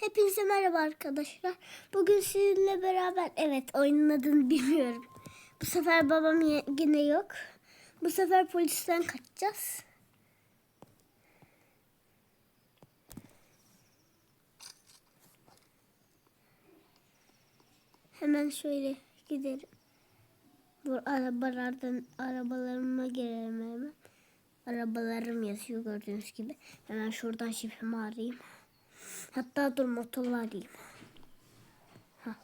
Hepinize merhaba arkadaşlar. Bugün sizinle beraber evet oyunun adını bilmiyorum. Bu sefer babam yine yok. Bu sefer polisten kaçacağız. Hemen şöyle gidelim. Bu arabalardan arabalarıma girelim hemen. Arabalarım yazıyor gördüğünüz gibi. Hemen şuradan şifremi arayayım. Hatta dur motorla arayayım. Ha.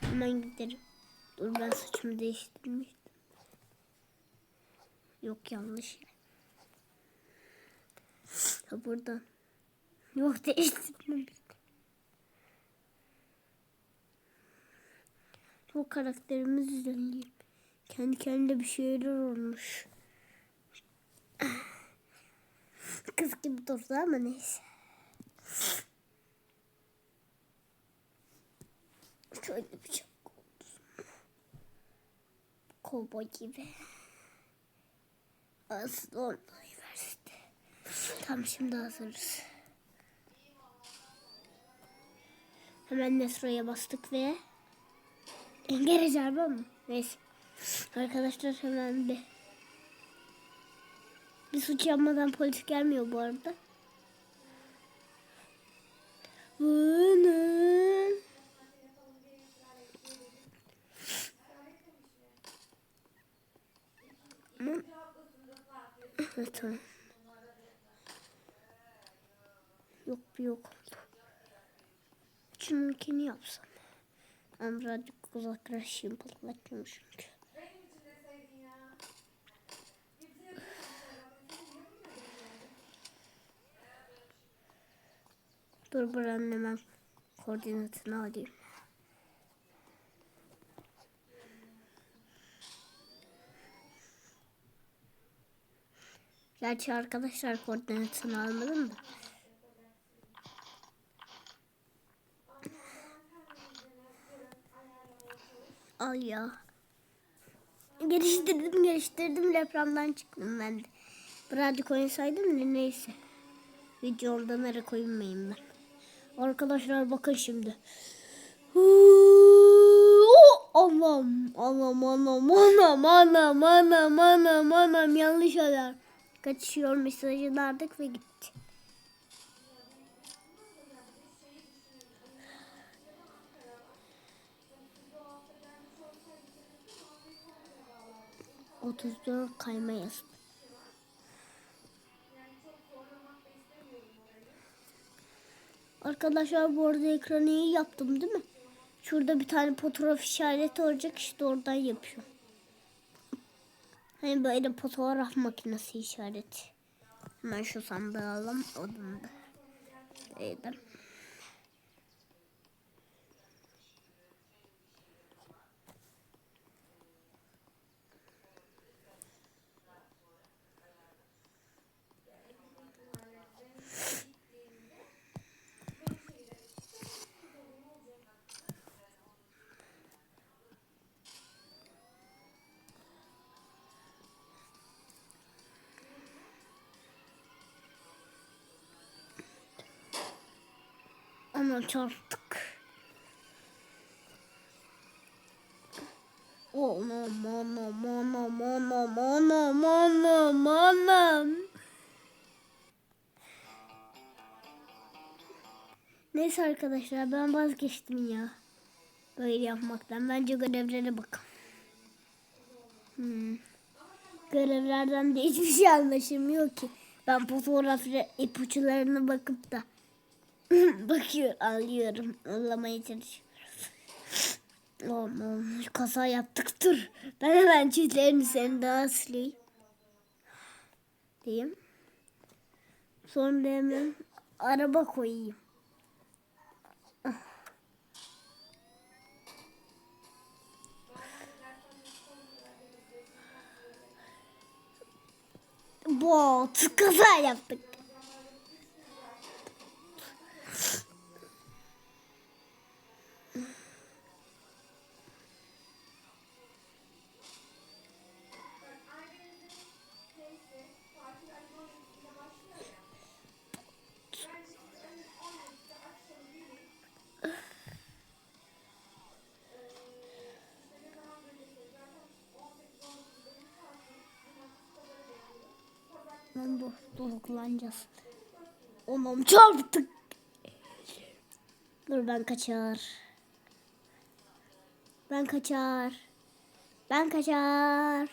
Hemen giderim. Dur ben saçımı değiştirmiştim. Yok yanlış. Ha buradan. Yok değiştirmemiştim. Bu karakterimiz düzenleyeyim. Kendi kendine bir şeyler olmuş. Kız gibi durdu ama neyse. Şöyle bir şey. Kovboy gibi. Aslı üniversite. Tam şimdi hazırız. Hemen Nesro'ya bastık ve Garaj araba mı? Neyse. Arkadaşlar hemen bir bir suç yapmadan polis gelmiyor bu arada. Bunu. Evet, tamam. Yok bir yok oldu. Şununkini yapsam. Ben birazcık uzaklaşayım patlatacağım çünkü. Dur buranın hemen koordinatını alayım. Gerçi arkadaşlar koordinatını almadım da. Al ya. Geliştirdim geliştirdim depremden çıktım ben de. Birazcık oynasaydım da neyse. Videomda nereye koymayayım ben. Arkadaşlar bakın şimdi. Huu, Allah'ım Allah'ım Allah'ım Allah'ım Allah'ım Allah'ım Allah'ım Allah'ım yanlış alarm. Kaçıyor mesajını aldık ve gitti. Otuz dört kayma yazdı. Arkadaşlar bu arada ekranı iyi yaptım değil mi? Şurada bir tane fotoğraf işareti olacak işte oradan yapıyorum. Hani böyle fotoğraf makinesi işareti. Hemen şu sandığı alalım. Odunu da. Değdim. Ama çarptık. Anam anam anam anam anam anam anam. Neyse arkadaşlar ben vazgeçtim ya. Böyle yapmaktan. Bence görevlere bakın. Hmm. Görevlerden de hiçbir şey anlaşılmıyor ki. Ben fotoğraf ipuçlarına bakıp da bakıyor alıyorum. Anlamaya çalışıyorum. Aman kaza yaptık dur. Ben hemen çiftlerini sen daha sileyim. Diyeyim. Sonra hemen araba koyayım. Bot kaza yaptık. Bunu kullanacağız. Onam çarptık. Dur ben kaçar. Ben kaçar. Ben kaçar.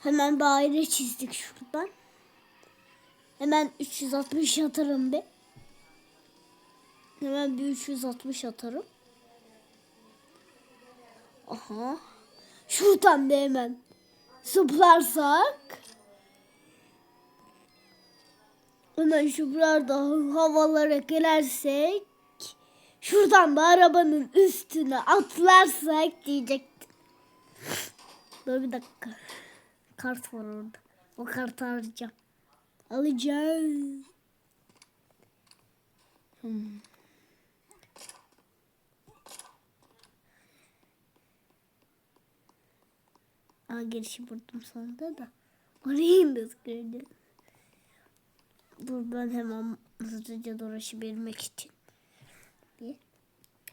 Hemen daire çizdik şuradan. Hemen 360 atarım bir. Hemen bir 360 atarım. Aha. Şuradan da hemen zıplarsak. Hemen şuradan havalara girersek. Şuradan da arabanın üstüne atlarsak diyecektim. Dur bir dakika. Kart var orada. O kartı alacağım. Alacağım. Hmm. Aa girişi vurdum sonunda da. Orayı nasıl gördüm? Ben hemen hızlıca dolaşabilmek için bir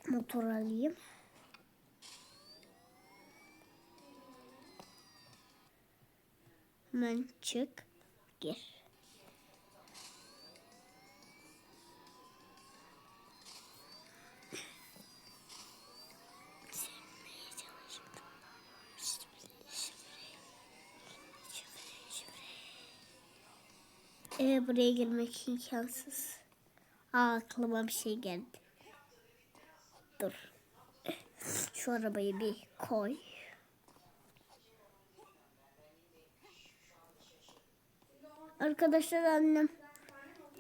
motor alayım. Hemen çık. Gir. Ee, buraya girmek imkansız. Aa, aklıma bir şey geldi. Dur. Şu arabayı bir koy. Arkadaşlar annem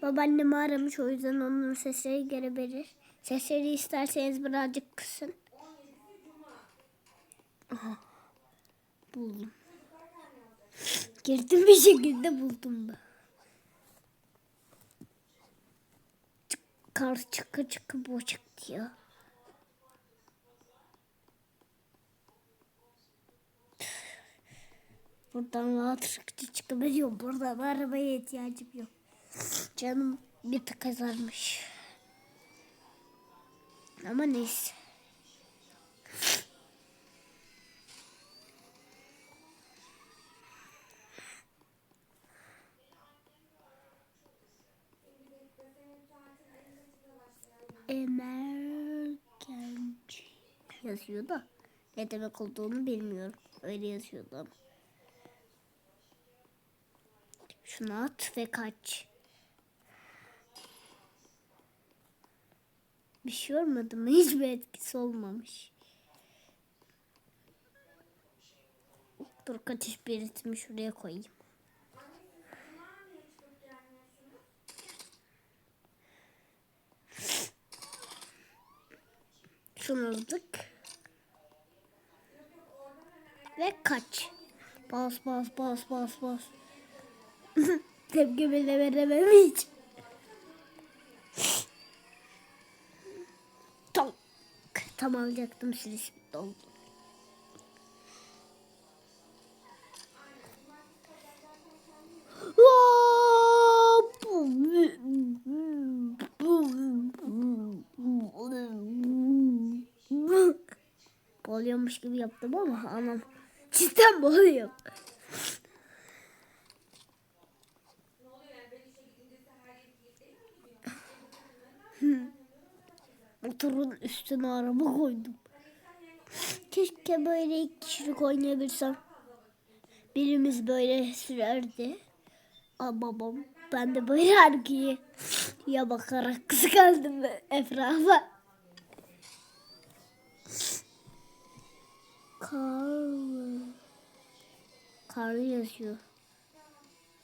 babaannemi aramış o yüzden onun sesleri gelebilir. Sesleri isterseniz birazcık kısın. Aha. Buldum. Girdim bir şekilde buldum da. Çık- Kar çıkı çıkı çıktı ya. Buradan rahatlıkla çıkabiliyorum. Burada arabaya ihtiyacım yok. Canım bir tık azarmış. Ama neyse. Yazıyor da ne demek olduğunu bilmiyorum. Öyle yazıyordu. Şunu at ve kaç. Bir şey olmadı mı? Hiçbir etkisi olmamış. Dur kaçış belirtimi şuraya koyayım. Şunu aldık. Ve kaç. Bas bas bas bas bas. Tepkimi de veremem hiç. Tam. Tam alacaktım siz oldu. Boğuluyormuş gibi yaptım ama anam cidden boğuluyor. Motorun üstüne araba koydum. Keşke böyle iki kişilik oynayabilsem. Birimiz böyle sürerdi. Aa, babam ben de böyle arkaya ya bakarak kıskandım etrafa. Karlı. Karlı yazıyor.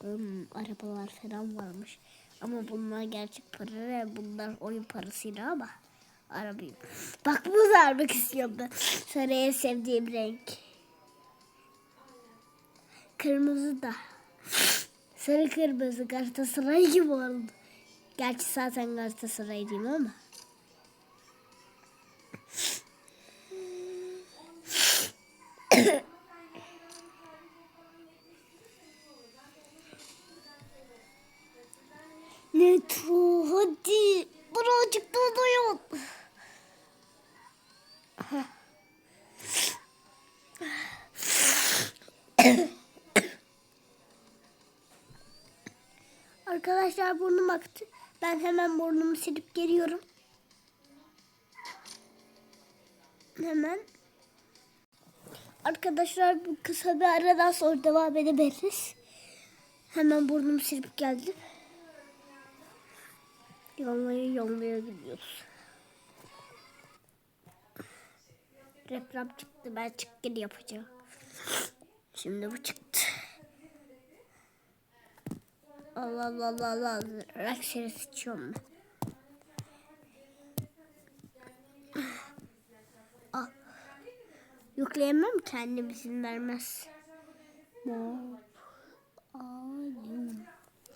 Hmm, arabalar falan varmış. Ama bunlar gerçek para ve bunlar oyun parasıyla ama arabayı. Bak bu almak istiyorum ben. Sarı sevdiğim renk. Kırmızı da. Sarı kırmızı Galatasaray gibi oldu. Gerçi zaten Galatasaraylıyım ama. Hemen burnumu silip geliyorum. Hemen. Arkadaşlar bu kısa bir aradan sonra devam edebiliriz. Hemen burnumu silip geldim. Yolmaya yolmaya gidiyoruz. Reklam çıktı. Ben çık geri yapacağım. Şimdi bu çıktı. Allah Allah Allah Allah. Rakşere sıçıyorum ben. Ah. Yükleyemem kendim izin vermez.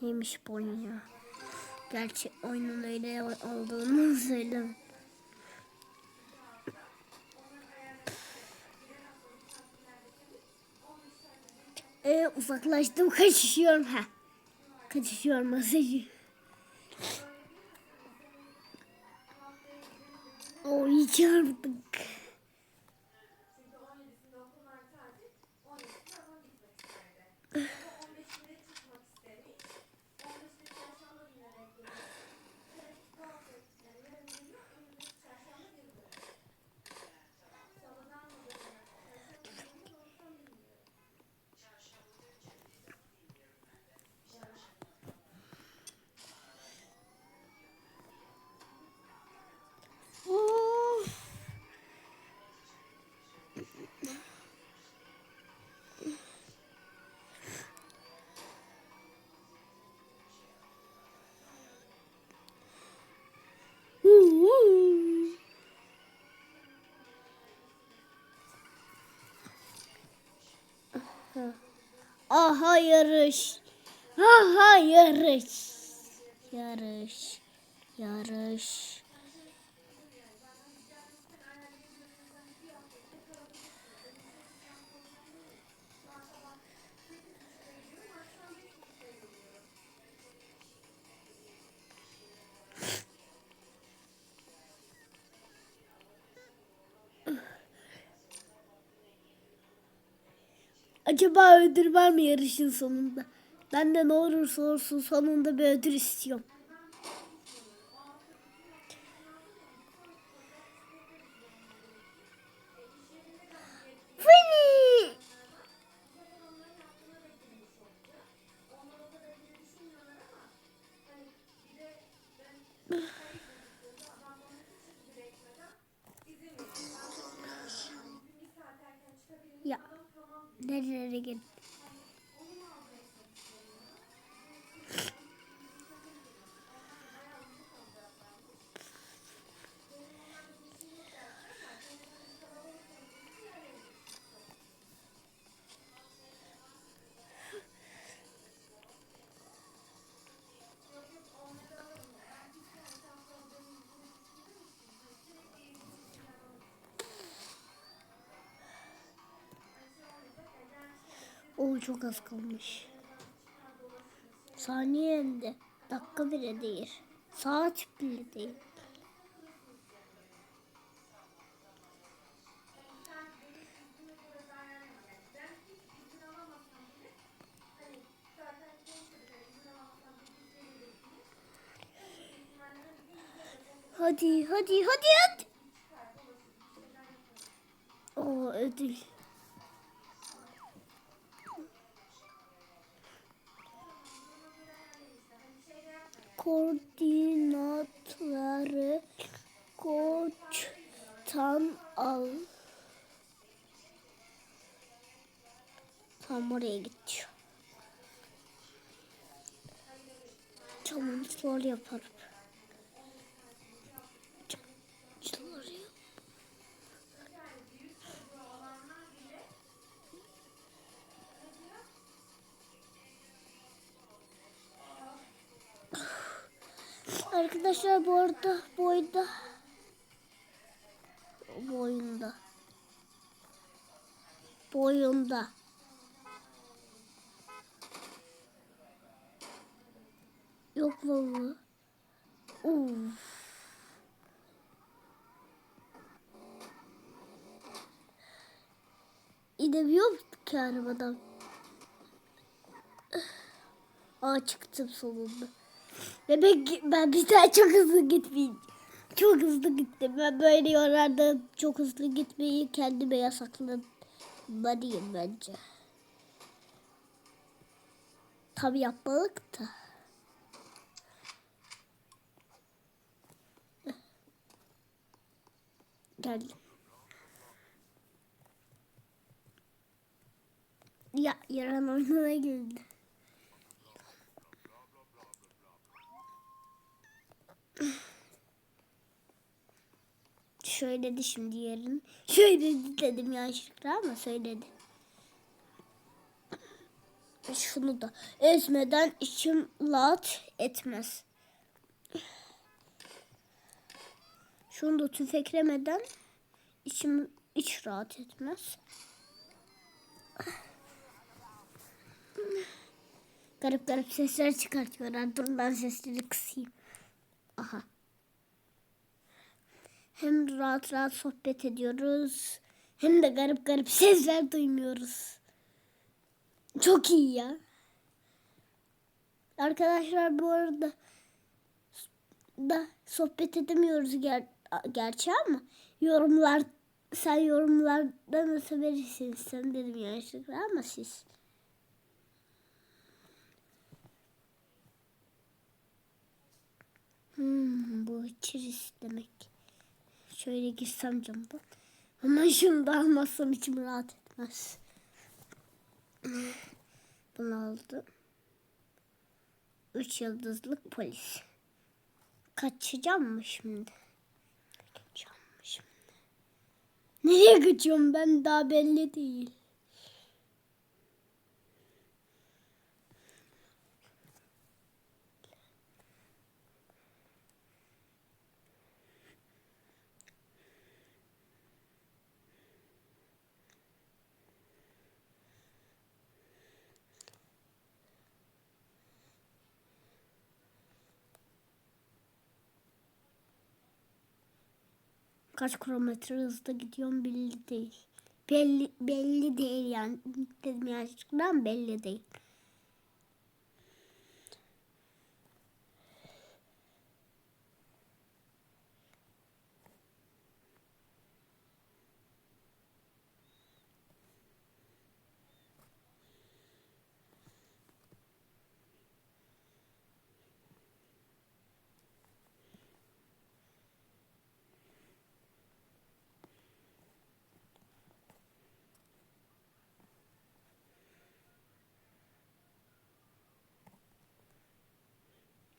Neymiş bu oyun ya? Gerçi oyunun öyle olduğunu söyledim. Ee, uzaklaştım kaçışıyorum ha. Kaçışıyorum masajı. Oy çarptık. Of. Aha yarış. Aha yarış. Yarış. Yarış. Acaba ödül var mı yarışın sonunda? Ben de ne olursa olsun sonunda bir ödül istiyorum. Çok az kalmış. Saniyende. Dakika bile değil. Saat bile değil. Hadi hadi hadi hadi. Oo ödül. Koordinatları koçtan al. Tam oraya gidiyor. Challenge'lar yaparım. Arkadaşlar bu arada bu oyunda bu oyunda yok vallahi. Uf. Musun ki arabadan? Aa çıktım sonunda. Ve ben, bir daha çok hızlı gitmeyeyim. Çok hızlı gittim. Ben böyle yollarda çok hızlı gitmeyi kendime yasaklamalıyım bence. Tabii yapmalık da. Geldim. Ya yaran oyununa girdi. Söyledi şimdi yarın. Söyledi dedim yanlışlıkla ama söyledi. Şunu da ezmeden içim rahat etmez. Şunu da tüfeklemeden içim iç rahat etmez. Garip garip sesler çıkartıyorlar. Dur ben sesleri kısayım. Aha. Hem rahat rahat sohbet ediyoruz. Hem de garip garip sesler duymuyoruz. Çok iyi ya. Arkadaşlar bu arada da sohbet edemiyoruz ger gerçi ama yorumlar sen yorumlarda nasıl verirsiniz sen dedim yanlışlıkla ama siz. Hmm, bu içeriz demek. Şöyle girsem camdan. Ama şunu da almazsam içim rahat etmez. Bunu aldım. Üç yıldızlık polis. Kaçacağım mı şimdi? Kaçacağım mı şimdi? Nereye kaçıyorum ben daha belli değil. Kaç kilometre hızda gidiyorum belli değil. Belli, belli değil yani. Dedim gerçekten belli değil.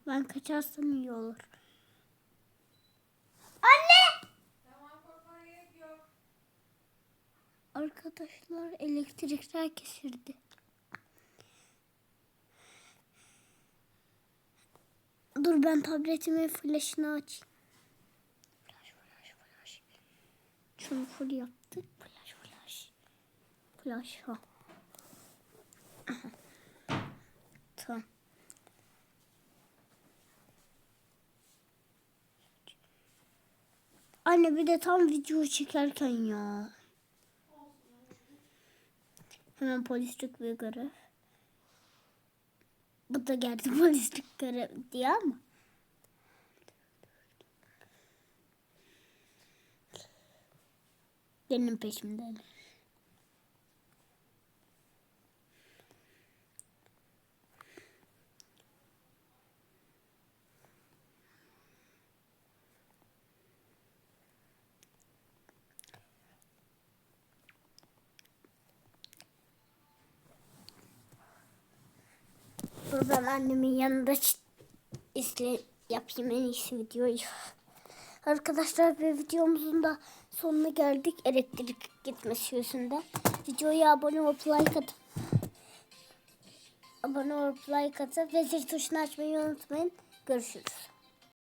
Ben kaçarsam iyi olur. Anne! Arkadaşlar elektrikler kesildi. Dur ben tabletimin flaşını açayım. Flash flash flash. Şunu full yaptık. Flash flash. Flash ha. Aha. Tamam. Anne bir de tam video çekerken ya. Hemen polislik bir görev. Bu da geldi polislik görev diye ama. Benim peşimden. Ben annemin yanında izle yapayım en iyisi videoyu. Arkadaşlar bir videomuzun da sonuna geldik elektrik gitmesi yüzünden. Videoya abone olup like atıp abone olup like atıp ve zil tuşunu açmayı unutmayın. Görüşürüz.